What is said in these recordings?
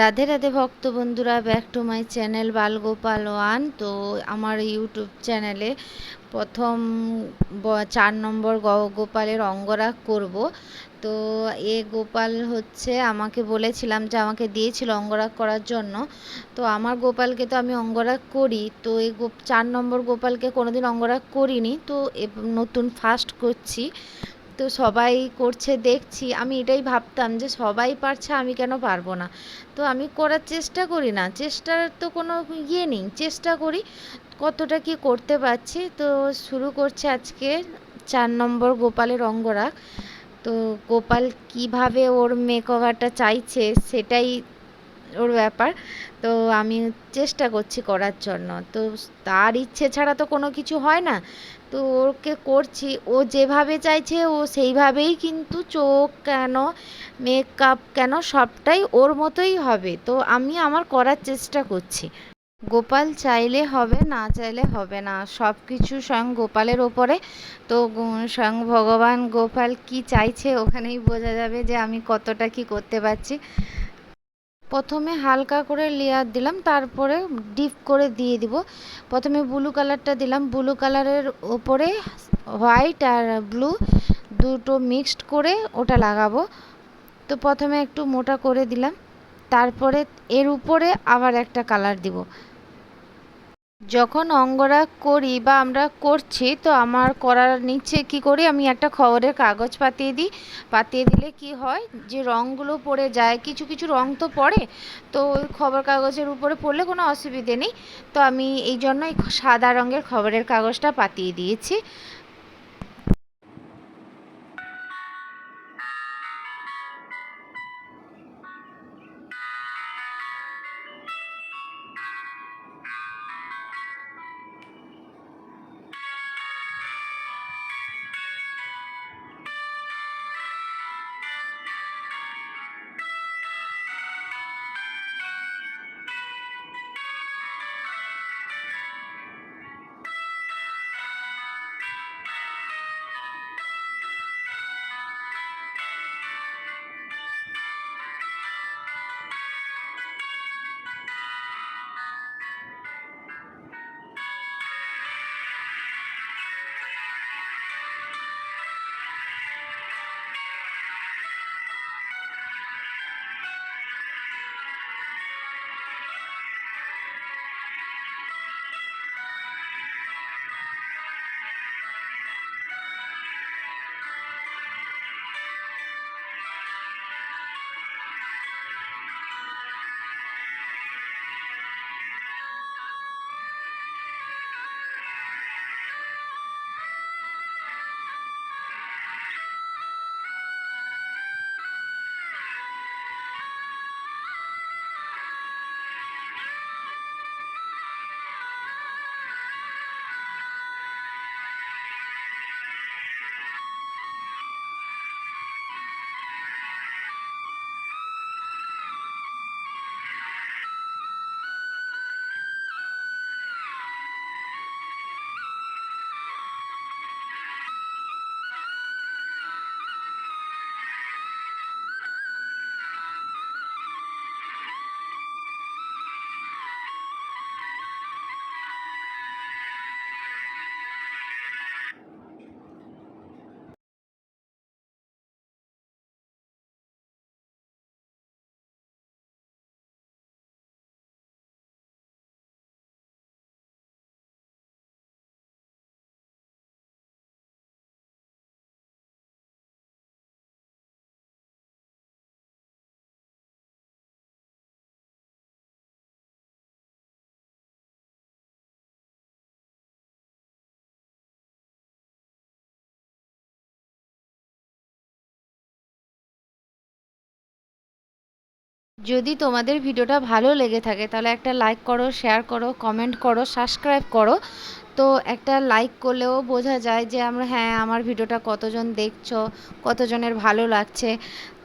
রাধে রাধে ভক্ত বন্ধুরা back to my channel Balgopal one. তো আমার ইউটিউব চ্যানেলে প্রথম চার নম্বর গোপালের অঙ্গরাগ করব। তো এ গোপাল হচ্ছে, আমাকে বলেছিলাম যে আমাকে দিয়েছিল অঙ্গরাগ করার জন্য। তো আমার গোপালকে তো আমি অঙ্গরাগ করি। তো এই চার নম্বর গোপালকে কোনোদিন অঙ্গরাগ করিনি। তো নতুন ফার্স্ট করছি। তো সবাই করছে, দেখছি। আমি এটাই ভাবতাম যে সবাই পারছে, আমি কেন পারব না? তো আমি করার চেষ্টা করি না। চেষ্টার তো কোনো ইয়ে নেই। চেষ্টা করি কতটা কি করতে পারছি। তো শুরু করছে আজকে চার নম্বর গোপালের অঙ্গরাগ। তো গোপাল কীভাবে ওর মেকওভারটা চাইছে, সেটাই ওর ব্যাপার। তো আমি চেষ্টা করছি করার জন্য। তো তার ইচ্ছে ছাড়া তো কোনো কিছু হয় না। তো ওকে করছি। ও যেভাবে চাইছে ও সেইভাবেই কিন্তু চোখ কেন মেকআপ কেন সবটাই ওর মতোই হবে। তো আমি আমার করার চেষ্টা করছি। গোপাল চাইলে হবে, না চাইলে হবে না। সব কিছু স্বয়ং গোপালের ওপরে। তো স্বয়ং ভগবান গোপাল কি চাইছে ওখানেই বোঝা যাবে যে আমি কতটা কি করতে পারছি। প্রথমে হালকা করে লেয়ার দিলাম, তারপরে ডিপ করে দিয়ে দিব। প্রথমে ব্লু কালারটা দিলাম ব্লু কালারের ওপরে হোয়াইট আর ব্লু দুটো মিক্সড করে ওটা লাগাবো। তো প্রথমে একটু মোটা করে দিলাম, তারপরে এর উপরে আবার একটা কালার দিব। যখন অঙ্গরাগ করি বা আমরা করছি, তো আমার করার নিচে কি করি? আমি একটা খবরের কাগজ পাতিয়ে দিই। পাতিয়ে দিলে কি হয়? যে রঙগুলো পড়ে যায়, কিছু কিছু রং তো পড়ে, তো খবর কাগজের উপরে পড়লে কোনো অসুবিধে নেই। তো আমি এই জন্য সাদা রঙের খবরের কাগজটা পাতিয়ে দিয়েছি। যদি তোমাদের ভিডিওটা ভালো লেগে থাকে, তাহলে একটা লাইক করো শেয়ার করো কমেন্ট করো সাবস্ক্রাইব করো। তো একটা লাইক করলেও বোঝা যায় যে আমরা হ্যাঁ আমার ভিডিওটা কতজন দেখছ, কতজনের ভালো লাগছে।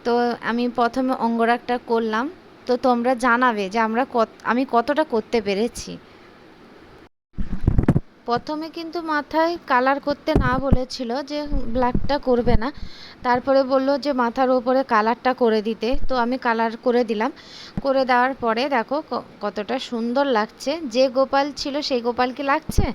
তো আমি প্রথমে অঙ্গরাগটা করলাম। তো তোমরা জানাবে যে আমরা আমি কতটা করতে পেরেছি। প্রথমে কিন্তু মাথায় কালার করতে না বলেছিল যে ব্ল্যাকটা করবে না। তারপরে বলল যে মাথার ওপরে কালারটা করে দিতে। তো আমি কালার করে দিলাম। করে দেওয়ার পরে দেখো কতটা সুন্দর লাগছে। যে গোপাল ছিল সেই গোপাল কি লাগছে?